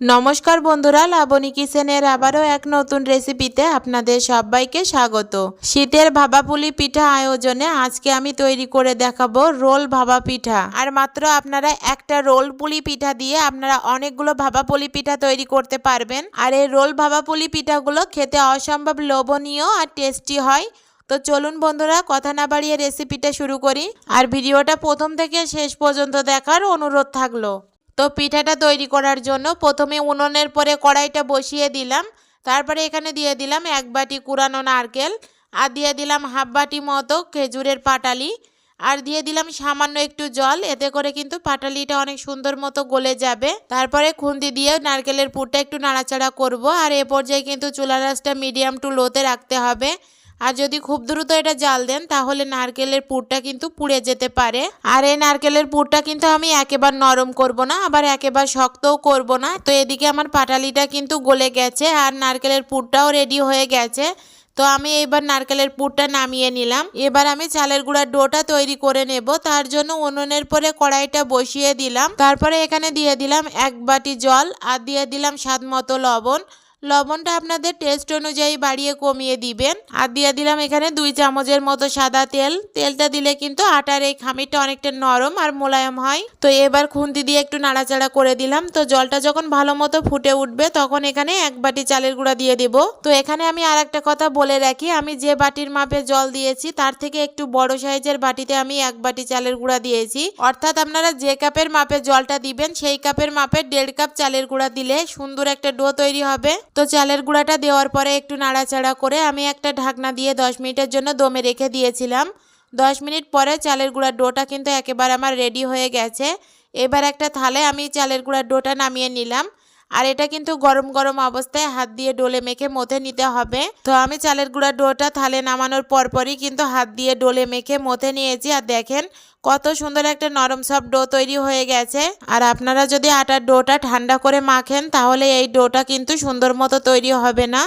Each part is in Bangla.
নমস্কার বন্ধুরা, লাবণী কিচেনের আবারও এক নতুন রেসিপিতে আপনাদের সবাইকে স্বাগত। শীতের ভাবা পুলি পিঠা আয়োজনে আজকে আমি তৈরি করে দেখাবো রোল ভাবা পিঠা। আর মাত্র আপনারা একটা রোল পুলি পিঠা দিয়ে আপনারা অনেকগুলো ভাবা পুলি পিঠা তৈরি করতে পারবেন। আর এই রোল ভাবা পুলি পিঠাগুলো খেতে অসম্ভব লোভনীয় আর টেস্টি হয়। তো চলুন বন্ধুরা, কথা না বাড়িয়ে রেসিপিটা শুরু করি। আর ভিডিওটা প্রথম থেকে শেষ পর্যন্ত দেখার অনুরোধ থাকল। তো পিঠাটা তৈরি করার জন্য প্রথমে উনুনের পরে কড়াইটা বসিয়ে দিলাম। তারপরে এখানে দিয়ে দিলাম এক বাটি কুড়ানো নারকেল আর দিয়ে দিলাম হাফ বাটি মতো খেজুরের পাটালি। আর দিয়ে দিলাম সামান্য একটু জল, এতে করে কিন্তু পাটালিটা অনেক সুন্দর মতো গলে যাবে। তারপরে খুন্তি দিয়ে নারকেলের পুরটা একটু নাড়াচাড়া করব। আর এ পর্যায়ে কিন্তু চুলা রাসটা মিডিয়াম টু লোতে রাখতে হবে। আর যদি খুব দ্রুত এটা জাল দেন, তাহলে নারকেলের পুরটা কিন্তু পুড়ে যেতে পারে। আর এই নারকেলের পুরটা কিন্তু আমি একেবারে নরম করব না, আবার একেবারে শক্তও করব না। তো এদিকে আমার পাটালিটা কিন্তু গলে গেছে আর নারকেলের পুরটাও রেডি হয়ে গেছে। তো আমি এবার নারকেলের পুরটা নামিয়ে নিলাম। এবার আমি চালের গুঁড়ার ডোটা তৈরি করে নেব। তার জন্য উনুনের পরে কড়াইটা বসিয়ে দিলাম। তারপরে এখানে দিয়ে দিলাম এক বাটি জল আর দিয়ে দিলাম স্বাদ মতো লবণ। লবণটা আপনাদের টেস্ট অনুযায়ী বাড়িয়ে কমিয়ে দিবেন। আর দিয়ে দিলাম এখানে দুই চামচের মতো সাদা তেল। তেলটা দিলে কিন্তু আটার এই খামিরটা অনেকটা নরম আর মোলায়েম হয়। তো এবার খুন্তি দিয়ে একটু নাড়াচাড়া করে দিলাম। তো জলটা যখন ভালো মতো ফুটে উঠবে, তখন এখানে এক বাটি চালের গুঁড়া দিয়ে দেব। তো এখানে আমি আর একটা কথা বলে রাখি। আমি যে বাটির মাপে জল দিয়েছি, তার থেকে একটু বড় সাইজের বাটিতে আমি এক বাটি চালের গুঁড়া দিয়েছি। অর্থাৎ আপনারা যে কাপের মাপে জলটা দিবেন, সেই কাপের মাপে দেড় কাপ চালের গুঁড়া দিলে সুন্দর একটা ডো তৈরি হবে। তো চালের গুঁড়াটা দেওয়ার পরে একটু নাড়াচাড়া করে আমি একটা ঢাকনা দিয়ে দশ মিনিটের জন্য দমে রেখে দিয়েছিলাম। দশ মিনিট পরে চালের গুঁড়ার ডোটা কিন্তু একেবারে আমার রেডি হয়ে গেছে। এবার একটা থালে আমি চালের গুঁড়ার ডোটা নামিয়ে নিলাম। আর এটা কিন্তু গরম গরম অবস্থায় হাত দিয়ে ডোলে মেখে মথে নিতে হবে। তো আমি চালের গুঁড়ার ডোটা থালে নামানোর পরপরই কিন্তু হাত দিয়ে ডোলে মেখে মথে নিয়েছি। আর দেখেন কত সুন্দর একটা নরম সব ডো তৈরি হয়ে গেছে। আর আপনারা যদি আটার ডোটা ঠান্ডা করে মাখেন, তাহলে এই ডোটা কিন্তু সুন্দর মতো তৈরি হবে না।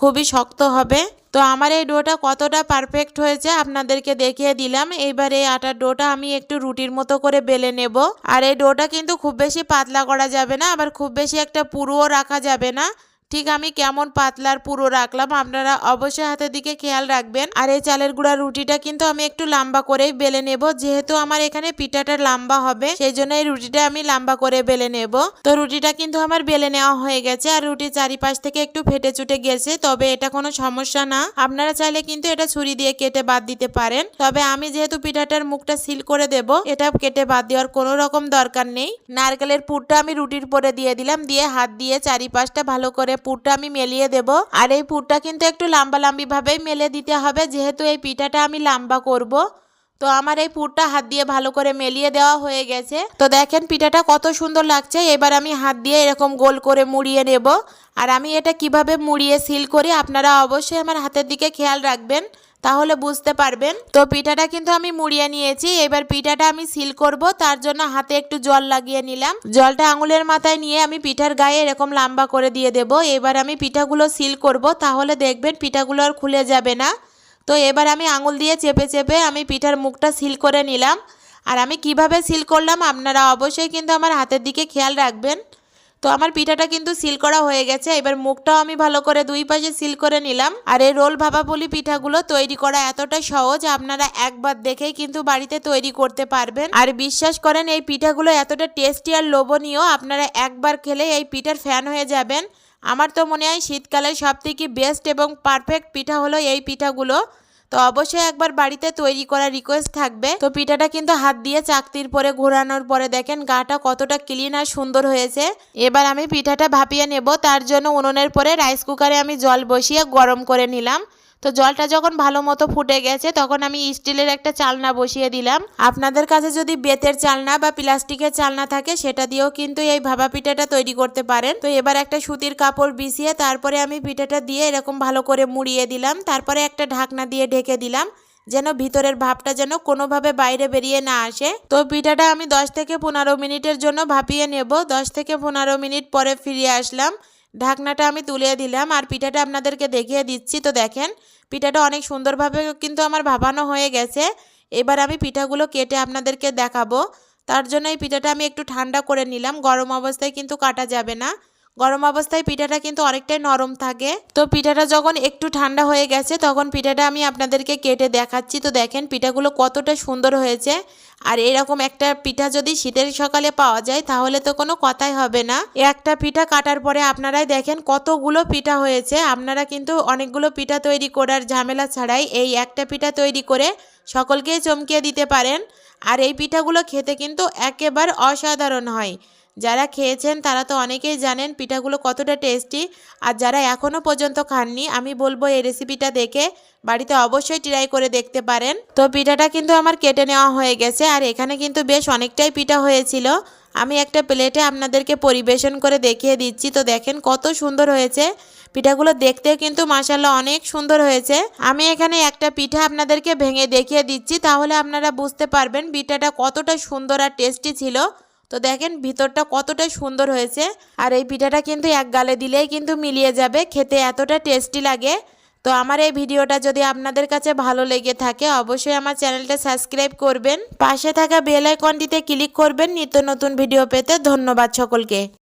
খুবই শক্ত হবে। তো আমার এই ডোটা কতটা পারফেক্ট হয়েছে আপনাদেরকে দেখিয়ে দিলাম। এইবার এই আটার ডোটা আমি একটু রুটির মতো করে বেলে নেব। আর এই ডোটা কিন্তু খুব বেশি পাতলা করা যাবে না, আবার খুব বেশি একটা পুরুও রাখা যাবে না। ঠিক আমি কেমন পাতলার পুরো রাখলাম, আপনারা অবশ্যই হাতের দিকে খেয়াল রাখবেন। আর এই চালের গুঁড়া রুটিটা কিন্তু আমি একটু লম্বা করেই বেলে নেব, যেহেতু আমার এখানে পিঠাটা লম্বা হবে, সেই জন্য এই রুটিটা আমি লম্বা করে বেলে নেব। তো রুটিটা কিন্তু আমার বেলে নেওয়া হয়ে গেছে, আর রুটির চারিপাশ থেকে একটু ফেটে চুটে গেছে, তবে এটা কোনো সমস্যা না। আপনারা চাইলে কিন্তু এটা ছুরি দিয়ে কেটে বাদ দিতে পারেন। তবে আমি যেহেতু পিঠাটার মুখটা সিল করে দেব, এটা কেটে বাদ দেওয়ার কোনো রকম দরকার নেই। নারকেলের পুরটা আমি রুটির পরে দিয়ে দিলাম, দিয়ে হাত দিয়ে চারিপাশটা ভালো করে পুরটা আমি মেলিয়ে দেব। আর এই পুরটা কিন্তু একটু লম্বা লম্বি ভাবেই মেলে দিতে হবে। যেহেতু এই পিঠাটা আমি লম্বা করব। তো আমার এই পুরটা হাত দিয়ে ভালো করে মেলিয়ে দেওয়া হয়ে গেছে। তো দেখেন পিঠাটা কত সুন্দর লাগছে। এবার আমি হাত দিয়ে এরকম গোল করে মুড়িয়ে নেব। আর আমি এটা কীভাবে মুড়িয়ে সিল করি আপনারা অবশ্যই আমার হাতের দিকে খেয়াল রাখবেন, তাহলে বুঝতে পারবেন। তো পিঠাটা কিন্তু আমি মুড়িয়ে নিয়েছি। এবার পিঠাটা আমি সিল করব, তার জন্য হাতে একটু জল লাগিয়ে নিলাম। জলটা আঙুলের মাথায় নিয়ে আমি পিঠার গায়ে এরকম লম্বা করে দিয়ে দেব। এবার আমি পিঠাগুলো সিল করব, তাহলে দেখবেন পিঠাগুলো আর খুলে যাবে না। তো এবার আমি আঙুল দিয়ে চেপে চেপে আমি পিঠার মুখটা সিল করে নিলাম। আর আমি কীভাবে সিল করলাম আপনারা অবশ্যই কিন্তু আমার হাতের দিকে খেয়াল রাখবেন। তো আমার পিঠাটা কিন্তু সিল করা হয়ে গেছে। এবার মুখটাও আমি ভালো করে দুই পাশে সিল করে নিলাম। আর এই রোল ভাপাপুলি পিঠাগুলো তৈরি করা এতটা সহজ, আপনারা একবার দেখেই কিন্তু বাড়িতে তৈরি করতে পারবেন। আর বিশ্বাস করেন, এই পিঠাগুলো এতটা টেস্টি আর লোভনীয়, আপনারা একবার খেলে এই পিঠার ফ্যান হয়ে যাবেন। আমার তো মনে হয় শীতকালের সবথেকে বেস্ট এবং পারফেক্ট পিঠা হলো এই পিঠাগুলো। তো অবশ্যই একবার বাড়িতে তৈরি করার রিকোয়েস্ট থাকবে। তো পিঠাটা কিন্তু হাত দিয়ে চাকতির পরে ঘোরানোর পরে দেখেন গাটা কতটা ক্লিন আর সুন্দর হয়েছে। এবার আমি পিঠাটা ভাপিয়ে নেব, তার জন্য উনুনের পরে রাইস কুকারে আমি জল বসিয়ে গরম করে নিলাম। তো জলটা যখন ভালো মতো ফুটে গেছে, তখন আমি স্টিলের একটা চালনা বসিয়ে দিলাম। আপনাদের কাছে যদি বেতের চালনা বা প্লাস্টিকের চালনা থাকে, সেটা দিয়েও কিন্তু এই ভাবা পিঠাটা তৈরি করতে পারেন। তো এবার একটা সুতির কাপড় বিছিয়ে তারপরে আমি পিঠাটা দিয়ে এরকম ভালো করে মুড়িয়ে দিলাম। তারপরে একটা ঢাকনা দিয়ে ঢেকে দিলাম, যেন ভিতরের ভাবটা যেন কোনোভাবে বাইরে বেরিয়ে না আসে। তো পিঠাটা আমি দশ থেকে পনেরো মিনিটের জন্য ভাপিয়ে নেব। দশ থেকে পনেরো মিনিট পরে ফিরে আসলাম। ঢাকনাটা আমি তুলে দিলাম আর পিঠাটা আপনাদেরকে দেখিয়ে দিচ্ছি। তো দেখেন, পিঠাটা অনেক সুন্দরভাবে কিন্তু আমার ভাপানো হয়ে গেছে। এবার আমি পিঠাগুলো কেটে আপনাদেরকে দেখাবো। তার জন্য এই পিঠাটা আমি একটু ঠান্ডা করে নিলাম। গরম অবস্থায় কিন্তু কাটা যাবে না। গরম অবস্থায় পিঠাটা কিন্তু অনেকটাই নরম থাকে। তো পিঠাটা যখন একটু ঠান্ডা হয়ে গেছে, তখন পিঠাটা আমি আপনাদেরকে কেটে দেখাচ্ছি। তো দেখেন, পিঠাগুলো কতটা সুন্দর হয়েছে। আর এরকম একটা পিঠা যদি শীতের সকালে পাওয়া যায়, তাহলে তো কোনো কথাই হবে না। একটা পিঠা কাটার পরে আপনারাই দেখেন কতগুলো পিঠা হয়েছে। আপনারা কিন্তু অনেকগুলো পিঠা তৈরি করার ঝামেলা ছাড়াই এই একটা পিঠা তৈরি করে সকলকেই চমকিয়ে দিতে পারেন। আর এই পিঠাগুলো খেতে কিন্তু একেবারে অসাধারণ হয়। যারা খেয়েছেন তারা তো অনেকেই জানেন পিঠাগুলো কতটা টেস্টি। আর যারা এখনও পর্যন্ত খাননি, আমি বলব এই রেসিপিটা দেখে বাড়িতে অবশ্যই ট্রাই করে দেখতে পারেন। তো পিঠাটা কিন্তু আমার কেটে নেওয়া হয়ে গেছে আর এখানে কিন্তু বেশ অনেকটাই পিঠা হয়েছিল। আমি একটা প্লেটে আপনাদেরকে পরিবেশন করে দেখিয়ে দিচ্ছি। তো দেখেন কত সুন্দর হয়েছে। পিঠাগুলো দেখতেও কিন্তু মাসাল্লাহ অনেক সুন্দর হয়েছে। আমি এখানে একটা পিঠা আপনাদেরকে ভেঙে দেখিয়ে দিচ্ছি, তাহলে আপনারা বুঝতে পারবেন পিঠাটা কতটা সুন্দর আর টেস্টি ছিল। তো দেখেন ভিতরটা কতটা সুন্দর হয়েছে। আর এই পিঠাটা কিন্তু এক গালে দিলেই কিন্তু মিলিয়ে যাবে, খেতে এতটা টেস্টি লাগে। তো আমার এই ভিডিওটা যদি আপনাদের কাছে ভালো লেগে থাকে, অবশ্যই আমার চ্যানেলটা সাবস্ক্রাইব করবেন। পাশে থাকা বেল আইকনটিতে ক্লিক করবেন, নিত্য নতুন ভিডিও পেতে ধন্যবাদ সকলকে।